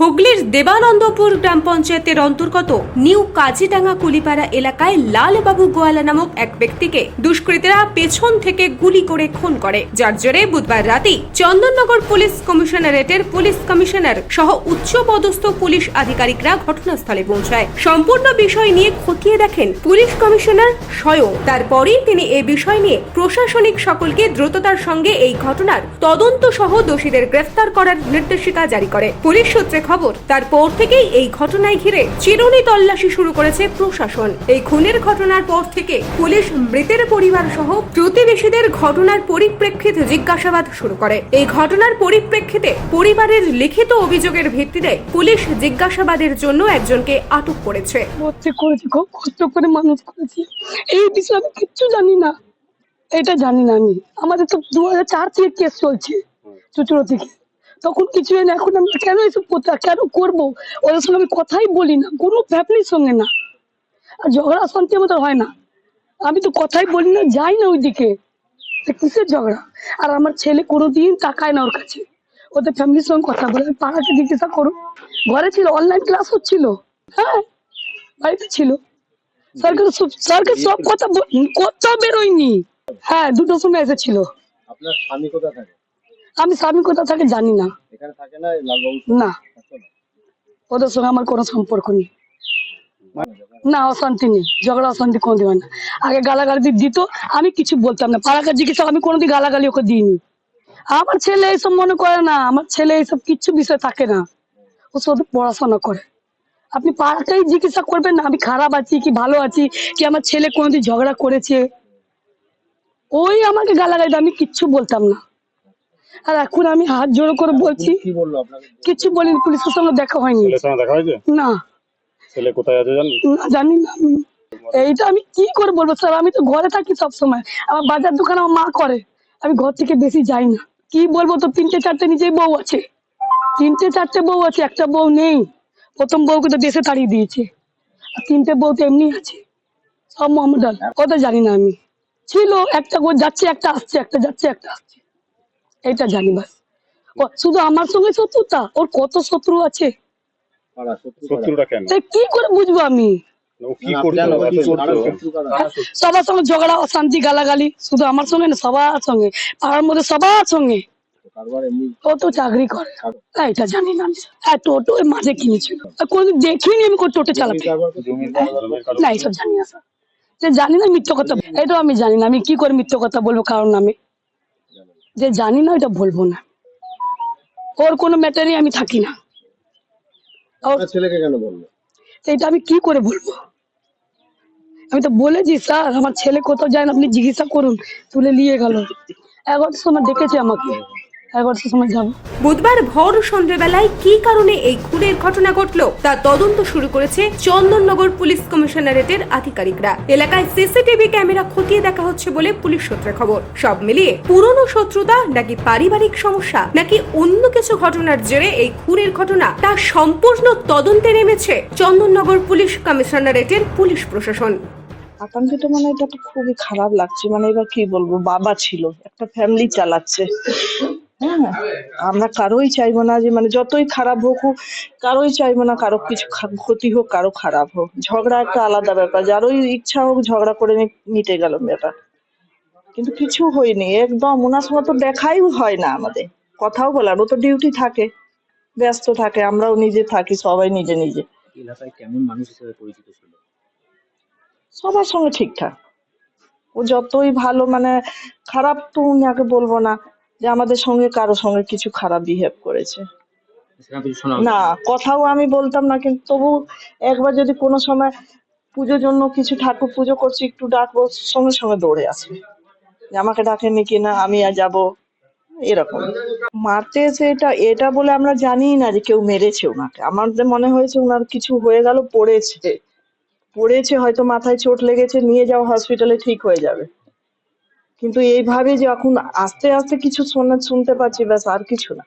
হুগলির দেবানন্দপুর গ্রাম পঞ্চায়েতের অন্তর্গত নিউ কাজিডাঙ্গা কুলিপাড়া এলাকায় লালবাবু গোয়ালা নামক এক ব্যক্তিকে দুষ্কৃতীরা পেছন থেকে গুলি করে খুন করে। যার জেরে বুধবার রাতেই চন্দননগর পুলিশ কমিশনারেটের পুলিশ কমিশনার সহ উচ্চ পদস্থ পুলিশ আধিকারিকরা ঘটনাস্থলে পৌঁছায়। সম্পূর্ণ বিষয় নিয়ে খতিয়ে দেখেন পুলিশ কমিশনার স্বয়ং। তারপরেই তিনি এ বিষয় নিয়ে প্রশাসনিক সকলকে দ্রুততার সঙ্গে এই ঘটনার তদন্ত সহ দোষীদের গ্রেফতার করার নির্দেশিকা জারি করে। পুলিশ সূত্রে খবর। তারপর থেকেই এই ঘটনায় ঘিরে চিরুনি তল্লাশি শুরু করেছে প্রশাসন। এই খুনের ঘটনার পর থেকে পুলিশ মৃতের পরিবার সহ প্রতিবেশীদের ঘটনার পরিপ্রেক্ষিতে জিজ্ঞাসাবাদ শুরু করে। এই ঘটনার পরিপ্রেক্ষিতে পরিবারের লিখিত অভিযোগের ভিত্তিতে পুলিশ জিজ্ঞাসাবাদের জন্য একজনকে আটক করেছে। খুব কষ্ট করে মানুষ করেছি। এই বিষয়ে আমি কিচ্ছু জানি না। এটা জানি না আমি। আমাদের তো দু হাজার চার থেকে কেস চলছে। চুচুড়ো থেকে। তখন কিছু না। এখন আমি কেন এসব করতে কেন করব? ওদের সঙ্গে আমি কথাই বলি না। কোনো ফ্যামিলির সঙ্গে না। আর ঝগড়া শান্তি আমাদের হয় না। আমি তো কথাই বলি না, যাই না ওইদিকে। কিসের ঝগড়া? আর আমার ছেলে কোনোদিন তাকায় না ওর কাছে। ওদের ফ্যামিলির সঙ্গে কথা বলে, আমি পাড়াকে জিজ্ঞাসা করো ঘরে ছিল অনলাইন ক্লাস হচ্ছিল। হ্যাঁ বাড়িতে ছিল। সরকার সরকার সব কথা কোথাও বেরোয়নি। হ্যাঁ দুটোর সময় এসেছিল। আপনার স্বামী কোথায় থাকে? আমি স্বামী কোথা থাকে জানি না। না ওদের সঙ্গে আমার কোনো সম্পর্ক নেই। না অশান্তি নেই। ঝগড়া অশান্তি কোনো দিন না। আগে গালাগালি দিত আমি কিছু বলতাম না। পাড়াকার জিজ্ঞাসা আমি কোনোদিন গালাগালি ওকে দিইনি। আমার ছেলে এইসব মনে করে না। আমার ছেলে এইসব কিচ্ছু বিষয় থাকে না। ও শুধু পড়াশোনা করে। আপনি পাড়াটাই জিজ্ঞাসা করবেন না আমি খারাপ আছি কি ভালো আছি কি আমার ছেলে কোনোদিন ঝগড়া করেছে। ওই আমাকে গালাগালি আমি কিচ্ছু বলতাম না। আর এখন আমি হাত জোড়ো করে বলছি কি বলল আপনাকে? কিচ্ছু বলিনি পুলিশের সঙ্গে দেখা হয়নি। ছেলের সঙ্গে দেখা হয়েছে? না। ছেলে কোথায় আছে জানেন? না জানি না আমি। এইটা আমি কি করে বলব স্যার? আমি তো ঘরে থাকি সব সময় আমার বাজার দোকান আমার মা করে। আমি ঘর থেকে বেশি যাই না। কি বলব তো তিনটে চারটে নিজেই বউ আছে। তিনটে চারটে বউ আছে একটা বউ নেই। প্রথম বউকে তো দেশে তাড়িয়ে দিয়েছে। আর তিনটে বউ তো এমনি আছে। সব মোহাম্মদ কত জানি না আমি। ছিল একটা যাচ্ছে একটা আসছে একটা যাচ্ছে একটা আসছে। এইটা জানি বাস শুধু আমার সঙ্গে শত্রুতা? ওর কত শত্রু আছে? কি করে বুঝব আমি? না, শত্রু? সবার সঙ্গে ঝগড়া অশান্তি গালাগালি শুধু আমার সঙ্গে না সবার সঙ্গে। পাড়ার মধ্যে সবার সঙ্গে। কারবার এমনি ও তো চাকরি করে। হ্যাঁ, এটা জানি না। আমি। হ্যাঁ টোটো মাঝে কিনেছিল। আর কোনোদিন দেখিনি আমি কোনো টোটো চালাতে। না এইসব জানি না স্যার। জানি না মিথ্য কথা। এটাও আমি জানি না আমি কি করে মিথ্য কথা বলব কারণ নামে যে জানি না ওইটা বলব না। ওর কোনো ম্যাটারই আমি থাকি না। ছেলেকে কেন বলব? এটা আমি কি করে বলব? আমি তো বলেছি স্যার আমার ছেলে কোথাও যায় না আপনি জিজ্ঞাসা করুন তুলে নিয়ে গেল। এগারোটার সময় ডেকেছে আমাকে। এগারোটার সময় যাব। বুধবার ভর সন্ধ্যেবেলায় কি কারণে এই খুনের ঘটনা ঘটল তা তদন্ত শুরু করেছে চন্দননগর পুলিশ কমিশনারেটের আধিকারিকরা। এলাকায় সিসিটিভি ক্যামেরা খতিয়ে দেখা হচ্ছে বলে পুলিশ সূত্রে খবর। সব মিলিয়ে পুরনো শত্রুতা নাকি পারিবারিক সমস্যা নাকি অন্য কিছু ঘটনার জেরে এই খুনের ঘটনা তা সম্পূর্ণ তদন্তে নেমেছে চন্দননগর পুলিশ কমিশনারেটের পুলিশ প্রশাসন। আকাঙ্ক্ষিত মানে এটা তো খুবই খারাপ লাগছে। মানে এবার কি বলব? বাবা ছিল একটা ফ্যামিলি চালাচ্ছে। হ্যাঁ আমরা কারোই চাইব না যে মানে যতই খারাপ হোক হোক, কারোই চাইব না কারও কিছু ক্ষতি হোক কারও খারাপ হোক। ঝগড়া একটা আলাদা ব্যাপার যারই ইচ্ছা হোক ঝগড়া করে মিটে গেল ব্যাপার। কিন্তু কিছু হয়নি একদম ওনার সঙ্গে তো দেখাই হয় না আমাদের। কথাও বলার ও তো ডিউটি থাকে ব্যস্ত থাকে আমরাও নিজে থাকি সবাই নিজে নিজে। এলাকায় কেমন মানুষ হিসেবে পরিচিত ছিল? সবার সঙ্গে ঠিকঠাক। ও যতই ভালো মানে খারাপ তো উনাকে বলব না যে আমাদের সঙ্গে কারও সঙ্গে কিছু খারাপ বিহেভ করেছে। না কথাও আমি বলতাম না কিন্তু তবু একবার যদি কোনো সময় পুজোর জন্য কিছু ঠাকুর পুজো করছি একটু ডাকবো সঙ্গে সঙ্গে দৌড়ে আসবে। যে আমাকে ডাকেনি কিনা আমি আর যাব এরকম। মারতে এসে এটা এটা বলে আমরা জানি না যে কেউ মেরেছে ওনাকে। আমাদের মনে হয়েছে ওনার কিছু হয়ে গেল পড়েছে। পড়েছে হয়তো মাথায় চোট লেগেছে নিয়ে যাও হসপিটালে ঠিক হয়ে যাবে। কিন্তু এইভাবে যে এখন আস্তে আস্তে কিছু শোনা শুনতে পাচ্ছি ব্যাস আর কিছু না।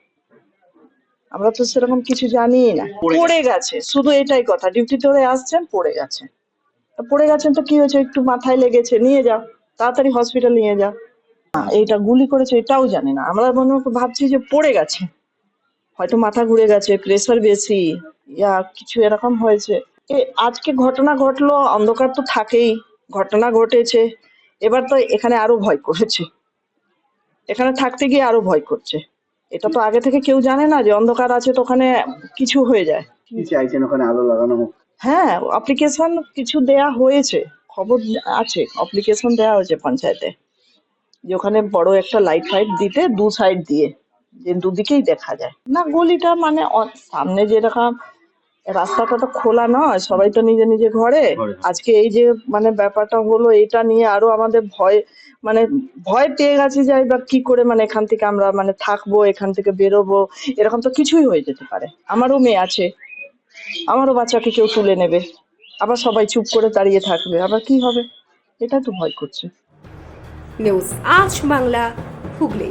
আমরা তো সেরকম কিছু জানি না। পড়ে গেছে শুধু এটাই কথা। ডিউটি ধরে আসছেন পড়ে গেছে। পড়ে গেছেন তো কি হয়েছে? একটু মাথায় লেগেছে নিয়ে যাও। তাড়াতাড়ি হসপিটাল নিয়ে যাও। এইটা গুলি করেছে এটাও জানি না। আমরা মনে ভাবছি যে পড়ে গেছে। হয়তো মাথা ঘুরে গেছে প্রেসার বেশি ইয়া কিছু এরকম হয়েছে। আজকে ঘটনা ঘটলো অন্ধকার তো থাকেই। ঘটনা ঘটেছে। এবার তো এখানে আরও ভয় করেছে। এখানে থাকতে গিয়ে আরও ভয় করছে। এটা তো আগে থেকে কেউ জানে না যে অন্ধকার আছে তো ওখানে কিছু হয়ে যায়। কি চাইছেন ওখানে আলো লাগানো হোক? হ্যাঁ অ্যাপ্লিকেশন কিছু দেয়া হয়েছে খবর আছে অ্যাপ্লিকেশন দেয়া হয়েছে পঞ্চায়েতে। যে ওখানে বড় একটা লাইট ফাইট দিতে দু সাইড দিয়ে যে দুদিকেই দেখা যায়। না গলিটা মানে সামনে যেরকম রাস্তাটা তো খোলা নয় সবাই তো নিজে নিজে ঘরে। আজকে এই যে মানে ব্যাপারটা হলো এটা নিয়ে আরও আমাদের ভয় মানে ভয় পেয়ে গেছে যে এবার কি করে মানে এখান থেকে আমরা মানে থাকব এখান থেকে বেরোবো এরকম তো কিছুই হয়ে যেতে পারে। আমারও মেয়ে আছে আমারও বাচ্চাকে কেউ তুলে নেবে। আবার সবাই চুপ করে দাঁড়িয়ে থাকবে আবার কি হবে? এটা তো ভয় করছে। নিউজ আজ বাংলা হুগলি।